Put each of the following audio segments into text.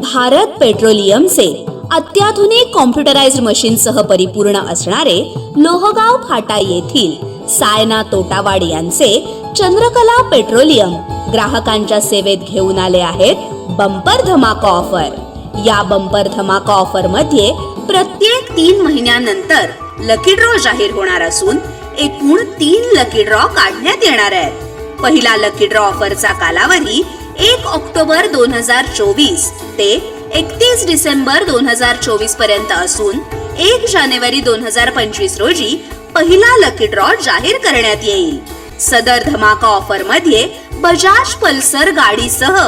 भारत पेट्रोलियमचे अत्याधुनिक कॉम्प्युटराइज्ड मशीनसह परिपूर्ण असणारे लोहगाव फाटा येथील सायना तोटावाड यांचे चंद्रकला पेट्रोलियम ग्राहकांच्या सेवेत घेऊन आले आहेत बंपर धमाका ऑफर या बंपर धमाका ऑफरमध्ये प्रत्येक तीन महिन्यानंतर लकी ड्रॉ जाहीर होणार असून एकूण तीन लकी ड्रॉ काढण्यात येणार आहेत. पहिला लकी ड्रॉ ऑफरचा कालावधी एक ऑक्टोबर दोन हजार चोवीस ते एकतीस डिसेंबर दोन हजार चोवीसपर्यंत असून एक जानेवारी दोन हजार पंचवीस रोजी पहिला लकी ड्रॉ जाहीर करण्यात येईल. सदर धमाका ऑफरमध्ये Bajaj Pulsar गाडीसह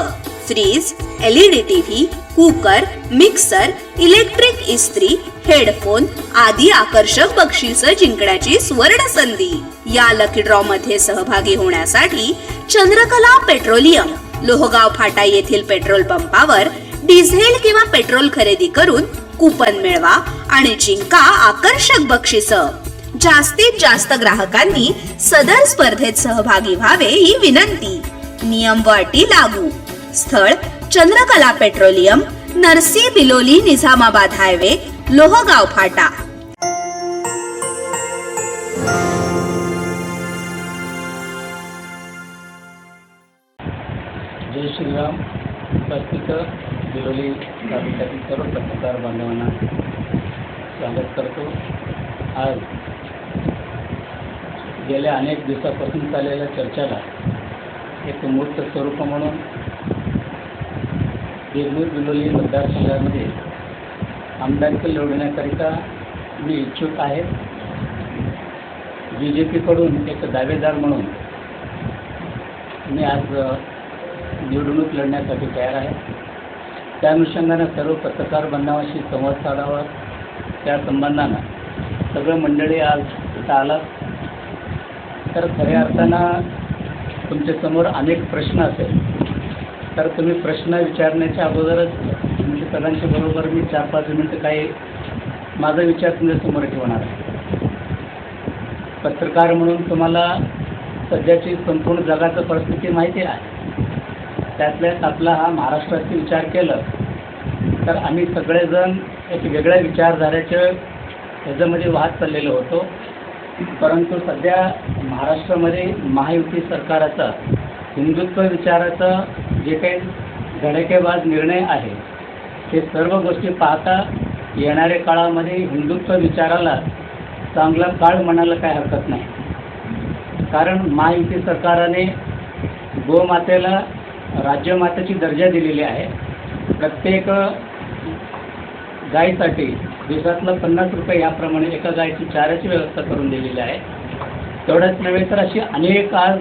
fridge LED TV cooker mixer electric इस्त्री हेडफोन आदी आकर्षक बक्षीस जिंकण्याची सुवर्ण संधी. या लकी ड्रॉ मध्ये सहभागी होण्यासाठी चंद्रकला पेट्रोलियम लोहगाव फाटा येथील पेट्रोल पंपावर डिझेल किंवा पेट्रोल खरेदी करून कुपन मिळवा आणि जिंका आकर्षक बक्षिस. जास्तीत जास्त ग्राहकांनी सदर स्पर्धेत सहभागी व्हावे ही विनंती. नियम व अटी लागू. स्थळ चंद्रकला पेट्रोलियम नरसी बिलोली निझामाबाद हायवे लोहगाव फाटा. स्वागत करतो. आज गेल्या अनेक दिवसापासून चाललेल्या चर्चेला एक मूर्त स्वरूप म्हणून देगलूर बिलोली मतदारसंघामध्ये आमदारकी लढवण्याकरिता मी इच्छुक आहे. बी जे पीकडून एक दावेदार म्हणून मी आज निवडणूक लढण्यासाठी तयार आहे. त्या अनुषंगाने सर्व पत्रकार बांधवांशी संवाद साधावा. त्या संबंधानं. सगळं मंडळी आज इथं आलात तर खऱ्या अर्थानं तुमच्यासमोर अनेक प्रश्न असेल. तर तुम्ही प्रश्न विचारण्याच्या अगोदरच तुमच्या सगळ्यांच्या बरोबर मी चार पाच मिनटं काही माझा विचार तुमच्यासमोर ठेवणार आहे. पत्रकार म्हणून तुम्हाला सध्याची संपूर्ण जगाचं परिस्थिती माहिती आहे. त्यातल्याच आपला हा महाराष्ट्राचा विचार केलं तर आम्ही सगळेजण एक वेगळ्या विचारधारेच्या ह्याच्यामध्ये वाद चाललेलो होतो. परंतु सध्या महाराष्ट्रामध्ये महायुती सरकाराचा हिंदुत्व विचाराचा जे काही धडकेबाज निर्णय आहे ते सर्व गोष्टी पाहता येणाऱ्या काळामध्ये हिंदुत्व विचाराला चांगला काळ म्हणायला काय हरकत नाही. कारण महायुती सरकाराने गोमातेला राज्यमातेची दर्जा दिलेली आहे. प्रत्येक गायीसाठी दिवसातलं पन्नास रुपये याप्रमाणे एका गायीची चाराची व्यवस्था करून दिलेली आहे. तेवढंच नव्हे तर अशी अनेक आज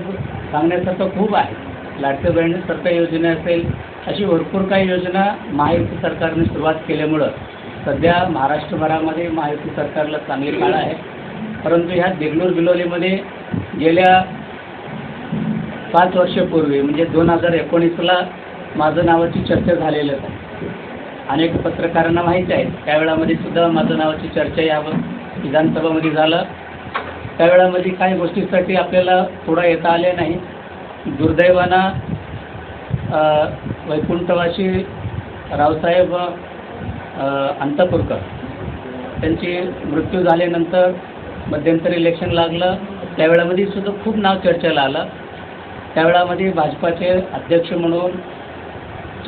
सांगण्यासारखं खूप आहे. लाडक्या बहिणीसारख्या योजना असेल अशी भरपूर काही योजना महायुती सरकारने सुरुवात केल्यामुळं सध्या महाराष्ट्रभरामध्ये महायुती सरकारला चांगली काळ आहे. परंतु ह्या देगलूर बिलोलीमध्ये गेल्या पाच वर्षापूर्वी म्हणजे दोन हजार एकोणीसला माझं नावाची चर्चा झालेलंच आहे अनेक पत्रकारांना माहीत आहे. त्यावेळामध्ये सुद्धा माझं नावाची चर्चा यावं विधानसभामध्ये झालं. त्यावेळामध्ये काही गोष्टीसाठी आपल्याला थोडा येता आले नाही. दुर्दैवानं वैकुंठवाशी रावसाहेब अंतपूरकर त्यांची मृत्यू झाल्यानंतर मध्यंतरी इलेक्शन लागलं. त्यावेळामध्ये सुद्धा खूप नाव चर्चेला आलं. त्यावेळामध्ये भाजपाचे अध्यक्ष म्हणून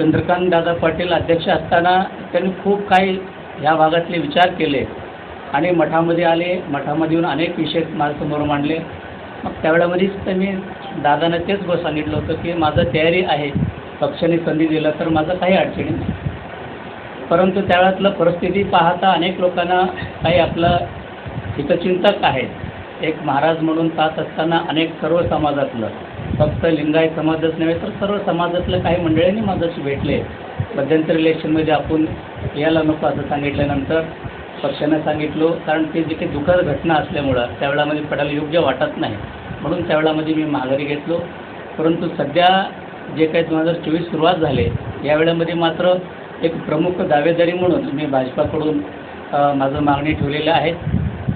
चंद्रकांत दादा पाटील अध्यक्ष असताना त्यांनी खूप काही ह्या भागातले विचार केले आणि मठामध्ये आले. मठामध्ये येऊन अनेक विषय माझ्यासमोर मांडले. मग त्यावेळामध्येच तर मी दादांना तेच गोष्ट सांगितलं होतं की माझं तयारी आहे. पक्षाने संधी दिलं तर माझं काही अडचणी नाही. परंतु त्यावेळातलं परिस्थिती पाहता अनेक लोकांना काही आपलं हितचिंतक आहेत एक महाराज म्हणून पाहत असताना अनेक सर्व समाजातलं फक्त लिंगायत समाजच नव्हे तर सर्व समाजातलं काही मंडळींनी माझ्याशी भेटले. मध्यंतर इलेक्शनमध्ये आपण यायला नको असं सांगितल्यानंतर पक्षानं सांगितलं कारण ते जे काही दुःखद घटना असल्यामुळं त्यावेळामध्ये पडायला योग्य वाटत नाही. म्हणून त्यावेळामध्ये मी माघारी घेतलो. परंतु सध्या जे काही दोन हजार चोवीस सुरुवात झाले या वेळेमध्ये मात्र एक प्रमुख दावेदारी म्हणून मी भाजपाकडून माझं मागणी ठेवलेलं आहे.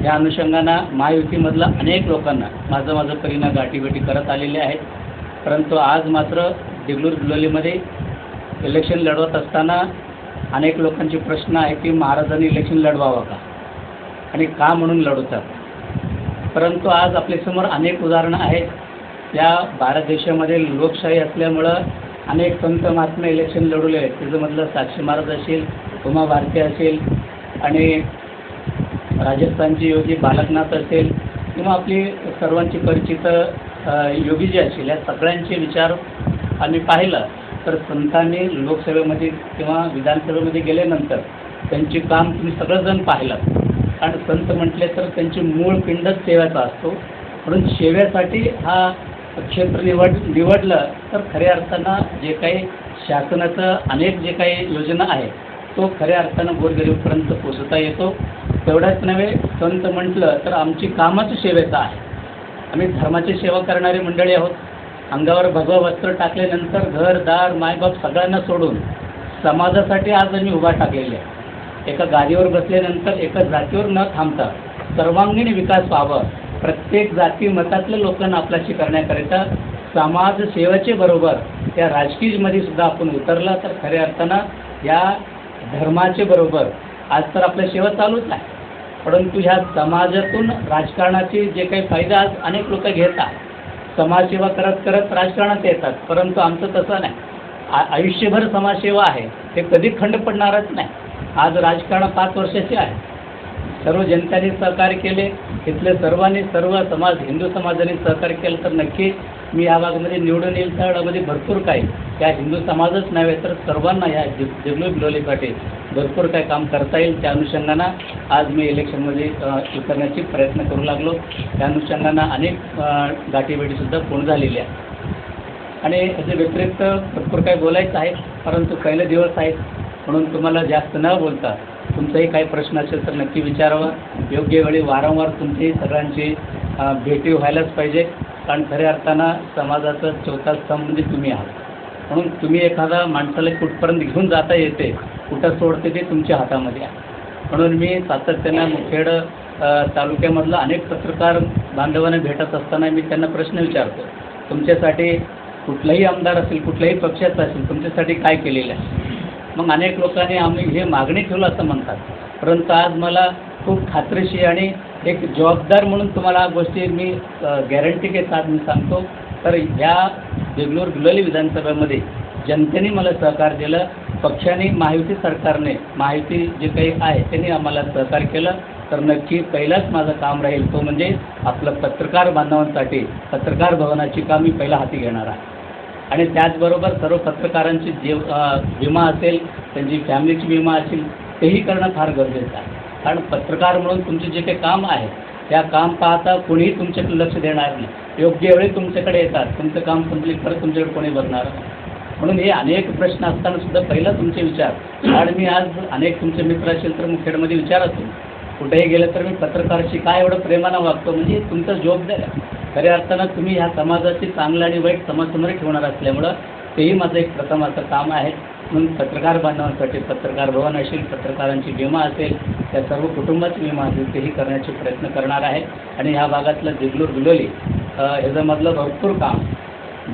या अनुषंगानं महायुतीमधल्या अनेक लोकांना माझं माझं परीनं गाठीभेटी करत आलेले आहेत. परंतु आज मात्र देगलूर बिलोलीमध्ये इलेक्शन लढवत असताना अनेक लोकांचे प्रश्न आहे की महाराजांनी इलेक्शन लढवावं का? आणि का म्हणून लढवतात? परंतु आज आपल्यासमोर अनेक उदाहरणं आहेत. या भारत देशामध्ये लोकशाही असल्यामुळं अनेक संत महात्मा इलेक्शन लढवले आहेत. त्याच्यामधलं साक्षी महाराज असेल उमा भारती असेल आणि राजस्थानची योगी बालकनाथ असेल किंवा आपली सर्वांची परिचित योगी जी असेल या सगळ्यांचे विचार आम्ही पाहिलं तर संतांनी लोकसभेमध्ये किंवा विधानसभेमध्ये गेल्यानंतर त्यांची काम तुम्ही सगळंजण पाहिलं. कारण संत म्हटले तर त्यांची मूळ पिंडच सेव्याचा असतो. म्हणून सेव्यासाठी हा क्षेत्र निवड निवडलं तर खऱ्या अर्थानं जे काही शासनाचं अनेक जे काही योजना आहे तो खऱ्या अर्थानं गोरगरीबपर्यंत पोचवता येतो. तेवढ्याच नव्हे संत म्हटलं तर आमची कामच सेवेचं आहे. आम्ही धर्माची सेवा करणारी मंडळी आहोत. अंगावर भगवा वस्त्र टाकल्यानंतर घर दार मायबाप सगळ्यांना सोडून समाजासाठी आज आम्ही उभा टाकलेले आहे. एका गादीवर बसल्यानंतर एका जातीवर न थांबता सर्वांगीण विकास व्हावं. प्रत्येक जाती मतातल्या लोकांना आपल्याशी करण्याकरिता समाजसेवेचे बरोबर त्या राजकीयमध्ये सुद्धा आपण उतरला तर खऱ्या अर्थानं या धर्माचे बरोबर आज तर आपल्या सेवा चालूच आहे. परंतु ह्या समाजातून राजकारणाचे जे काही फायदा आज अनेक लोक घेतात. समाजसेवा करत करत राजकारणात येतात. परंतु आमचं तसं नाही. आ आयुष्यभर समाजसेवा आहे. ते कधी खंड पडणारच नाही. आज राजकारण पाच वर्षाचे आहे. सर्व जनतेने सहकार्य केले. तिथले सर्वांनी सर्व समाज हिंदू समाजाने सहकार्य केलं तर नक्की मी या भागामध्ये निवडून येईल त्यामध्ये भरपूर काही. या हिंदू समाजच नव्हे तर सर्वांना या जिल्हा बिलोलीसाठी भरपूर काही काम करता येईल. त्या अनुषंगानं आज मी इलेक्शनमध्ये उतरण्याची प्रयत्न करू लागलो. त्या अनुषंगानं अनेक गाठीभेटीसुद्धा पूर्ण झालेली आहे. आणि याच्या व्यतिरिक्त भरपूर काही बोलायचं आहे परंतु पहिले दिवस आहेत. म्हणून तुम्हाला जास्त न बोलता तुमचाही काही प्रश्न असेल तर नक्की विचारावा. योग्य वेळी वारंवार तुमची सगळ्यांची भेटी व्हायलाच पाहिजे. कारण खऱ्या अर्थानं समाजाचा चौथा स्तंभ म्हणजे तुम्ही आहात. म्हणून तुम्ही एखादा माणसाला कुठपर्यंत घेऊन जाता येते कुठं सोडते ते तुमच्या हातामध्ये आहे. म्हणून मी सातत्यानं मुखेड तालुक्यामधलं अनेक पत्रकार बांधवांना भेटत असताना मी त्यांना प्रश्न विचारतो तुमच्यासाठी कुठलाही आमदार असेल कुठल्याही पक्षाचा असेल तुमच्यासाठी काय केलेलं आहे? मग अनेक लोकांनी आम्ही हे मागणी ठेवलं असं म्हणतात. परंतु आज मला खूप खात्रीशी आणि एक जबाबदार म्हणून तुम्हाला गोष्टी मी गॅरंटी घेतात मी सांगतो. तर ह्या देगलूर बिलोली विधानसभेमध्ये जनतेने मला सहकार दिलं. पक्षाने महायुती सरकारने महायुती जे काही आहे त्यांनी आम्हाला सहकार्य केलं. तर नक्की पहिलाच माझं काम राहील तो म्हणजे आपलं पत्रकार बांधवांसाठी पत्रकार भवनाची काम मी पहिला हाती घेणार आहे. आणि त्याचबरोबर सर्व पत्रकारांची जे विमा असेल त्यांची फॅमिलीची विमा असेल तेही करणं फार गरजेचं आहे. कारण पत्रकार म्हणून तुमचे जे काही काम आहे त्या काम पाहता कोणीही तुमच्याकडे लक्ष देणार नाही. योग्य वेळी तुमच्याकडे येतात तुमचं काम संपली खरं तुमच्याकडे कोणी बघणार नाही. म्हणून हे अनेक प्रश्न असताना सुद्धा पहिला तुमचे विचार. आणि मी आज अनेक तुमचे मित्र असेल तर मुखेडमध्ये विचारतो कुठेही गेलं तर मी पत्रकाराशी काय एवढं प्रेमानं वागतो म्हणजे तुमचा तुमचं जबाबदार खऱ्या अर्थानं तुम्ही ह्या समाजाची चांगलं आणि वाईट समाजसमोर ठेवणार असल्यामुळं तेही माझं एक प्रथमाचं काम आहे. म्हणून पत्रकार बांधवांसाठी पत्रकार भवन असेल पत्रकारांची विमा असेल त्या सर्व कुटुंबाची विमा असेल तेही करण्याचे प्रयत्न करणार आहे. आणि ह्या भागातलं देगलूर बिलोली ह्याच्यामधलं भरपूर काम.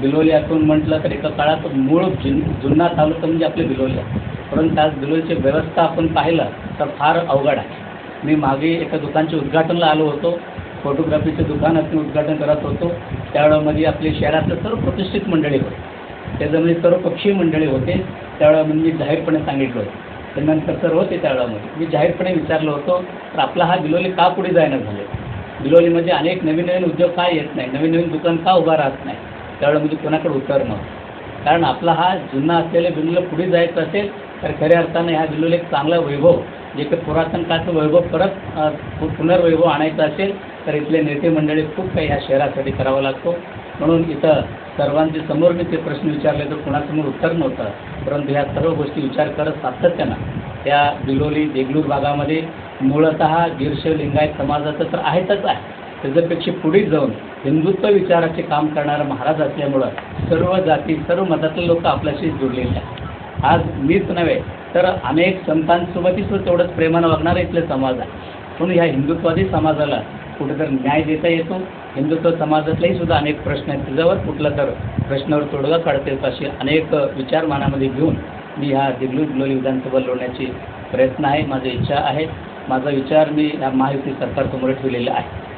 बिलोली असून म्हटलं तर एका काळात मूळ जुन जुन्ना तालुका म्हणजे आपले बिलोली आहे परंतु आज बिलोलीची व्यवस्था आपण पाहिलं तर फार अवघड आहे. मी मागे एका दुकानच्या उद्घाटनला आलो होतो. फोटोग्राफीचं दुकान असं उद्घाटन करत होतो. त्यावेळेमध्ये आपले शहरातलं सर्व प्रतिष्ठित मंडळी होते. त्याच्यामध्ये सर्व पक्षीय मंडळी होते. त्यावेळेमध्ये म्हणजे मी जाहीरपणे सांगितलं होतं. त्यानंतर सर्व होते त्यावेळेमध्ये मी जाहीरपणे विचारलं होतं तर आपला हा बिलोली का पुढे जायना झाले? बिलोलीमध्ये अनेक नवीन नवीन उद्योग का येत नाही? नवीन नवीन दुकान का उभा राहत नाही? त्यावेळेमध्ये म्हणजे कोणाकडे उतरणं कारण आपला हा जुना असलेल्या बिलोलीला पुढे जायचं असेल तर खऱ्या अर्थानं ह्या बिलोली एक चांगला वैभव जे काही पुरातन काळचं वैभव परत पुनर्वैभव आणायचं असेल तर इथले नेते मंडळी खूप काही ह्या शहरासाठी करावा लागतो. म्हणून इथं सर्वांचे समोर मी ते प्रश्न विचारले तर कुणासमोर उत्तर नव्हतं. परंतु ह्या सर्व गोष्टी विचार करत सातत्यानं त्या बिलोली देगलूर भागामध्ये मूळत गिरश लिंगायत समाजाचं तर आहेतच आहे. त्याच्यापेक्षा पुढे जाऊन हिंदुत्व विचाराचे काम करणारा महाराज असल्यामुळं सर्व जाती सर्व मतातले लोक आपल्याशी जुडलेले आहेत. आज मीच नव्हे तर अनेक संतांसोबतही सुद्धा तेवढंच प्रेमानं वागणारा इथले समाज आहे. म्हणून ह्या हिंदुत्वादी समाजाला कुठेतरी न्याय देता येतो. हिंदुत्व समाजातलेही सुद्धा अनेक प्रश्न आहेत. त्याच्यावर कुठला तर प्रश्नावर तोडगा काढता येतो अशी अनेक विचार मनामध्ये घेऊन मी ह्या दिगलू लोली विधानसभा लढण्याची प्रयत्न आहे. माझी इच्छा आहे. माझा विचार मी या महायुती सरकारसमोर ठेवलेला आहे.